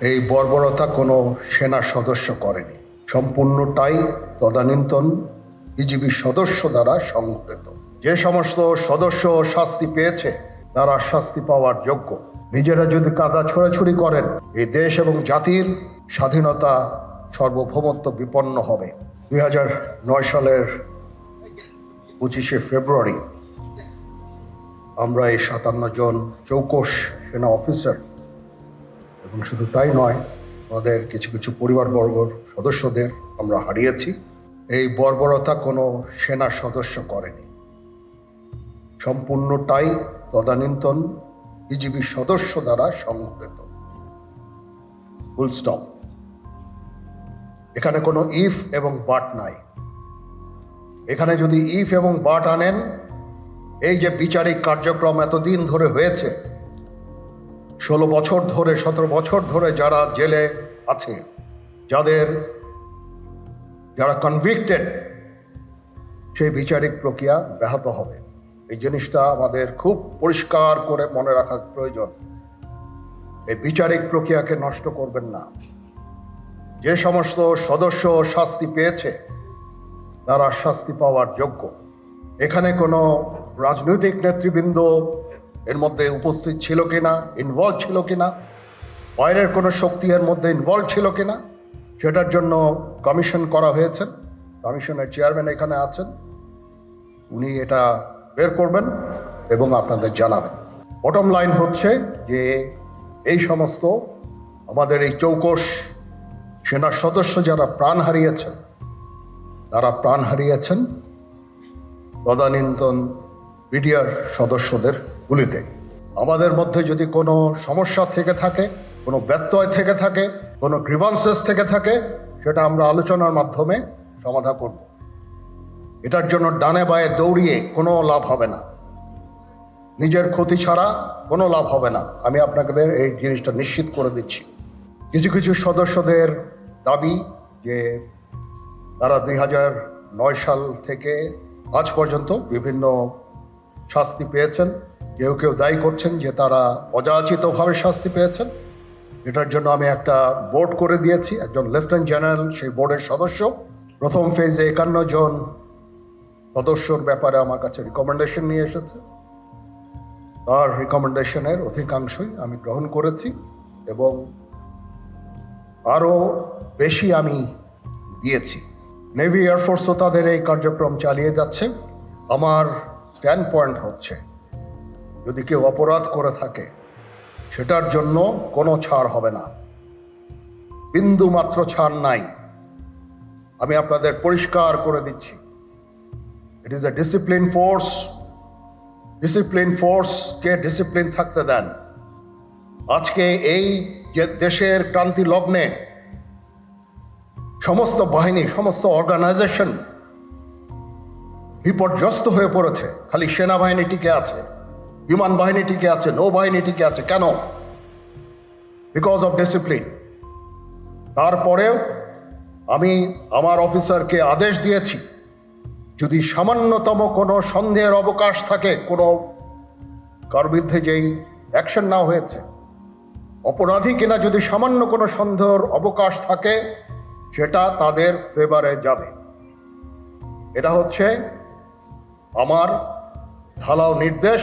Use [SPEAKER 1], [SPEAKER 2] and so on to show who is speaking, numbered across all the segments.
[SPEAKER 1] এই বর্বরতা কোনো সেনা সদস্য করেনি। সম্পূর্ণটাই তদানীন্তন বিজিবি সদস্য দ্বারা সংঘটিত যে সমস্ত সদস্য শাস্তি পেয়েছে, তারা শাস্তি পাওয়ার যোগ্য। নিজেরা যদি কাদা ছোড়াছুড়ি করেন এই দেশ এবং জাতির স্বাধীনতা সর্বভৌমত্ব বিপন্ন হবে। দুই নয় সালের পঁচিশে ফেব্রুয়ারি আমরা এই সাতান্ন জন চৌকস সেনা অফিসার এবং শুধু তাই নয়, আমাদের কিছু কিছু পরিবারবর্গর সদস্যদের আমরা হারিয়েছি। এই বর্বরতা কোনো সেনা সদস্য করেনি। সম্পূর্ণটাই তদানীন্তন বিজিবি সদস্য দ্বারা সংঘটিত। ফুল স্টপ এখানে কোনো ইফ এবং বাট নাই। এখানে যদি ইফ এবং বাট আনেন, এই যে বিচারিক কার্যক্রম এতদিন ধরে হয়েছে ষোলো বছর ধরে, সতেরো বছর ধরে যারা জেলে আছে, যাদের, যারা কনভিক্টেড সেই বিচারিক প্রক্রিয়া ব্যাহত হবে। এই জিনিসটা আমাদের খুব পরিষ্কার করে মনে রাখা প্রয়োজন। এই বিচারিক প্রক্রিয়াকে নষ্ট করবেন না। যে সমস্ত সদস্য শাস্তি পেয়েছে, তারা শাস্তি পাওয়ার যোগ্য। এখানে কোনো রাজনৈতিক নেতৃবৃন্দ এর মধ্যে উপস্থিত ছিল কিনা ইনভলভ ছিল কিনা বাইরের কোনো শক্তি এর মধ্যে ইনভলভ ছিল কিনা, সেটার জন্য কমিশন করা হয়েছে। কমিশনের চেয়ারম্যান এখানে আছেন। উনি এটা বের করবেন এবং আপনাদের জানাবেন। বটম লাইন হচ্ছে যে এই সমস্ত আমাদের এই চৌকস সেনার সদস্য যারা প্রাণ হারিয়েছেন, তারা প্রাণ হারিয়েছেন। তদানীন্তন বিডিআর সদস্যদের গুলিতে। আমাদের মধ্যে যদি কোনো সমস্যা থেকে থাকে, কোনো ব্যত্যয় থেকে থাকে, কোনো গ্রিভান্সেস থেকে থাকে, সেটা আমরা আলোচনার মাধ্যমে সমাধা করব। এটার জন্য ডানে বায়ে দৌড়িয়ে কোনো লাভ হবে না। নিজের ক্ষতি ছাড়া কোনো লাভ হবে না। আমি আপনাদের এই জিনিসটা নিশ্চিত করে দিচ্ছি। কিছু কিছু সদস্যদের দাবি যে তারা দুই হাজার নয় সাল থেকে আজ পর্যন্ত বিভিন্ন শাস্তি পেয়েছেন। কেউ কেউ দায়ী করছেন যে তারা অযাচিতভাবে শাস্তি পেয়েছেন। এটার জন্য আমি একটা বোর্ড করে দিয়েছি, একজন লেফটেন্যান্ট জেনারেল, সেই বোর্ডের সদস্য। প্রথম ফেজে একান্ন জন সদস্যর ব্যাপারে আমার কাছে রিকমেন্ডেশন নিয়ে এসেছে। তার রিকমেন্ডেশনের অধিকাংশই আমি গ্রহণ করেছি এবং আরও বেশি আমি দিয়েছি। নেভি এয়ারফোর্সও তাদের এই কার্যক্রম চালিয়ে যাচ্ছে। আমার স্ট্যান্ড পয়েন্ট হচ্ছে যদি কেউ অপরাধ করে থাকে, সেটার জন্য কোনো ছাড় হবে না। বিন্দু মাত্র ছাড় নাই। আমি আপনাদের পরিষ্কার করে দিচ্ছি। It is a discipline force discipline ফোর্সকে discipline থাকতে দেন। আজকে এই যে দেশের ক্রান্তি লগ্নে সমস্ত বাহিনী, সমস্ত অর্গানাইজেশন বিপর্যস্ত হয়ে পড়েছে। খালি সেনাবাহিনী টিকে আছে। বিমান বাহিনী টিকে আছে নৌবাহিনী টিকে আছে, কেন? বিকজ অফ ডিসিপ্লিন তারপরেও আমি আমার অফিসারকে আদেশ দিয়েছি, যদি সামান্যতম কোনো সন্দেহের অবকাশ থাকে, কোনো কার বিরুদ্ধে যেই অ্যাকশন না হয়েছে, অপরাধী কিনা যদি সামান্য কোনো সন্দেহের অবকাশ থাকে, সেটা তাদের ফেভারে যাবে। এটা হচ্ছে আমার ঢালাও নির্দেশ।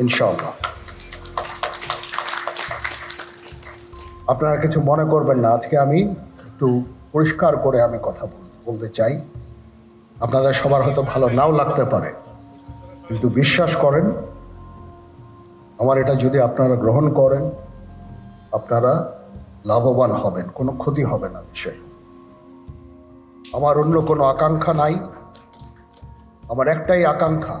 [SPEAKER 1] ইনশাআল্লাহ। আপনারা কিছু মনে করবেন না, আজকে আমি একটু পরিষ্কার করে আমি কথা বল- বলতে চাই। আপনাদের সবার হয়তো ভালো নাও লাগতে পারে, কিন্তু বিশ্বাস করেন, আমার এটা যদি আপনারা গ্রহণ করেন, আপনারা লাভবান হবেন, কোনো ক্ষতি হবে না বিষয়ে। আমার অন্য কোনো আকাঙ্ক্ষা নাই। আমার একটাই আকাঙ্ক্ষা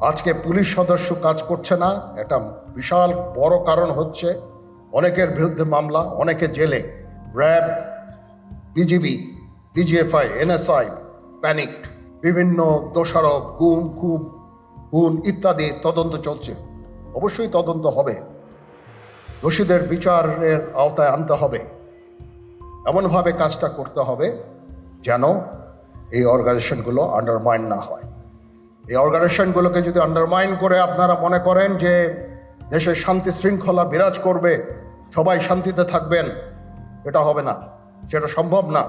[SPEAKER 1] আজকে পুলিশ সদস্য কাজ করছে না, একটা বিশাল বড় কারণ হচ্ছে অনেকের বিরুদ্ধে মামলা, অনেকে জেলে। RAB, BGB, DGFI, NSI panicked বিভিন্ন দোষারোপ, গুম, খুব, খুন ইত্যাদি তদন্ত চলছে। অবশ্যই তদন্ত হবে। দোষীদের বিচারের আওতায় আনতে হবে। এমনভাবে কাজটা করতে হবে যেন এই অর্গানাইজেশনগুলো আন্ডারমাইন না হয়। এই অর্গানাইজেশনগুলোকে যদি আন্ডারমাইন করে আপনারা মনে করেন যে দেশের শান্তি শৃঙ্খলা বিরাজ করবে, সবাই শান্তিতে থাকবেন, এটা হবে না, সেটা সম্ভব না।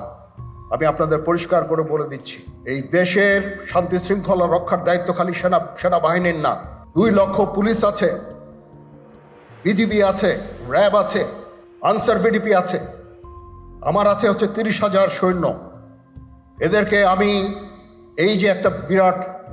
[SPEAKER 1] আমি আপনাদের পরিষ্কার করে বলে দিচ্ছি, এই দেশের শান্তি শৃঙ্খলা রক্ষার দায়িত্ব খালি সেনা, সেনাবাহিনীর না, দুই লক্ষ পুলিশ আছে বিজিবি আছে, র্যাব আছে, আনসার বিডিপি আছে, আমার আছে হচ্ছে তিরিশ হাজার সৈন্য। এদেরকে আমি এই যে একটা বিরাট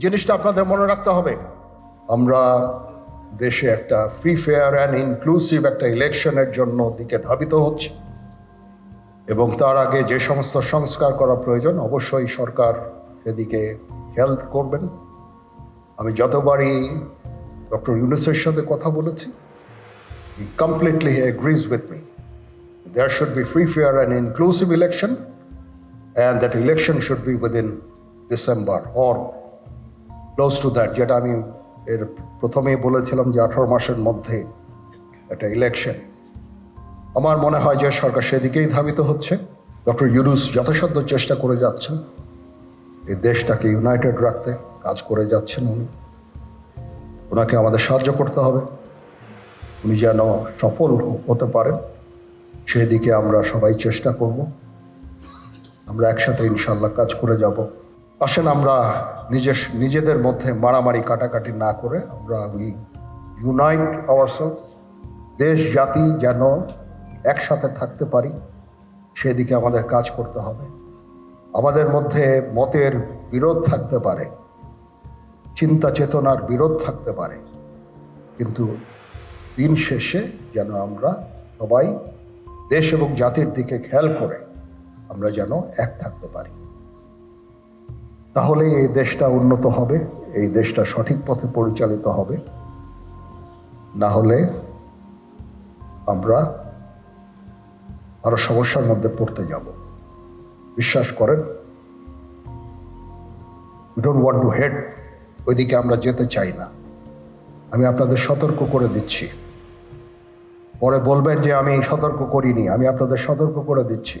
[SPEAKER 1] জিনিসটা আপনাদের মনে রাখতে হবে। আমরা দেশে একটা ফ্রি ফেয়ার অ্যান্ড ইনক্লুসিভ একটা ইলেকশনের জন্য দিকে ধাবিত হচ্ছে। এবং তার আগে যে সমস্ত সংস্কার করা প্রয়োজন অবশ্যই সরকার সেদিকে খেয়াল করবেন। আমি যতবারই ডক্টর ইউনুসের সাথে কথা বলেছি he completely agrees with me there should be free fair, and inclusive election and that election should be within December or close to that যেটা আমি এর প্রথমেই বলেছিলাম যে আঠারো মাসের মধ্যে একটা ইলেকশন আমার মনে হয় যে সরকার সেদিকেই ধাবিত হচ্ছে। ডক্টর ইউনুস যথাসাধ্য চেষ্টা করে যাচ্ছেন। এই দেশটাকে ইউনাইটেড রাখতে কাজ করে যাচ্ছেন উনি। ওনাকে আমাদের সাহায্য করতে হবে। উনি যেন সফল হতে পারেন, সেদিকে আমরা সবাই চেষ্টা করব। আমরা একসাথে ইনশাল্লাহ কাজ করে যাব। আসেন আমরা নিজের, নিজেদের মধ্যে মারামারি কাটাকাটি না করে আমরা উই ইউনাইট আওয়ারসেলস দেশ, জাতি যেন একসাথে থাকতে পারি, সেদিকে আমাদের কাজ করতে হবে। আমাদের মধ্যে মতের বিরোধ থাকতে পারে, চিন্তা চেতনার বিরোধ থাকতে পারে, কিন্তু দিন শেষে যেন আমরা সবাই দেশ এবং জাতির দিকে খেয়াল করে আমরা যেন এক থাকতে পারি। তাহলে এই দেশটা উন্নত হবে, এই দেশটা সঠিক পথে পরিচালিত হবে। না হলে আমরা আরও সমস্যার মধ্যে পড়তে যাব। বিশ্বাস করেন we don't want to head ওইদিকে আমরা যেতে চাই না। আমি আপনাদের সতর্ক করে দিচ্ছি। পরে বলবেন যে আমি সতর্ক করিনি, আমি আপনাদের সতর্ক করে দিচ্ছি।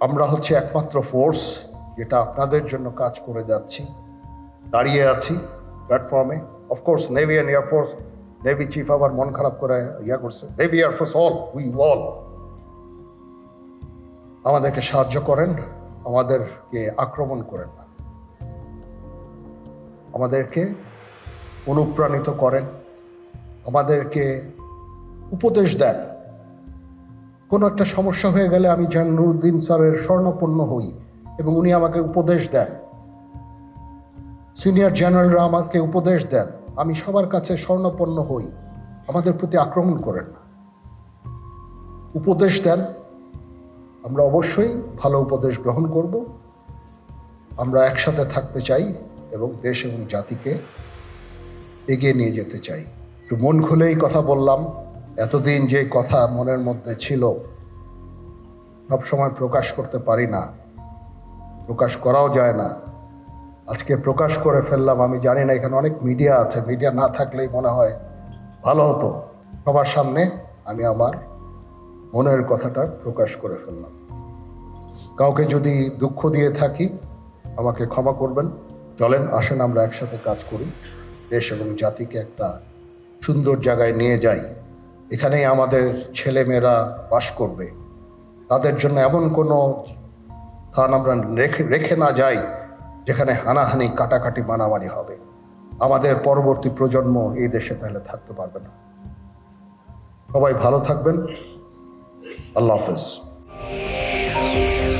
[SPEAKER 1] আমরা হচ্ছে একমাত্র ফোর্স যেটা আপনাদের জন্য কাজ করে যাচ্ছি, দাঁড়িয়ে আছি প্ল্যাটফর্মে of course navy and air force navy chief আবার মন খারাপ করে ইয়া করছে। Navy air force all we all আমাদেরকে সাহায্য করেন, আমাদেরকে আক্রমণ করেন না। আমাদেরকে অনুপ্রাণিত করেন, আমাদেরকে উপদেশ দেন। কোনো একটা সমস্যা হয়ে গেলে আমি যেন নুরুদ্দিন স্যারের স্বর্ণপন্ন হই এবং উনি আমাকে উপদেশ দেন। সিনিয়র জেনারেলরা আমাকে উপদেশ দেন, আমি সবার কাছে স্বর্ণপন্ন হই, আমাদের প্রতি আক্রমণ করেন না। উপদেশ দেন, আমরা অবশ্যই ভালো উপদেশ গ্রহণ করব। আমরা একসাথে থাকতে চাই এবং দেশ এবং জাতিকে এগিয়ে নিয়ে যেতে চাই। একটু মন খুলেই কথা বললাম। এতদিন যে কথা মনের মধ্যে ছিল, সব সময় প্রকাশ করতে পারি না। প্রকাশ করাও যায় না। আজকে প্রকাশ করে ফেললাম, আমি জানি না, এখানে অনেক মিডিয়া আছে। মিডিয়া না থাকলেই মনে হয় ভালো হতো। সবার সামনে আমি আমার মনের কথাটা প্রকাশ করে ফেললাম। কাউকে যদি দুঃখ দিয়ে থাকি, আমাকে ক্ষমা করবেন। চলেন, আসেন, আমরা একসাথে কাজ করি। দেশ এবং জাতিকে একটা সুন্দর জায়গায় নিয়ে যাই। এখানেই আমাদের ছেলেমেয়েরা বাস করবে। তাদের জন্য এমন কোনো স্থান আমরা রেখে রেখে না যাই, যেখানে হানাহানি, কাটাকাটি, মারামারি হবে। আমাদের পরবর্তী প্রজন্ম এই দেশে তাহলে থাকতে পারবে না। সবাই ভালো থাকবেন। আল্লাহ হাফেজ।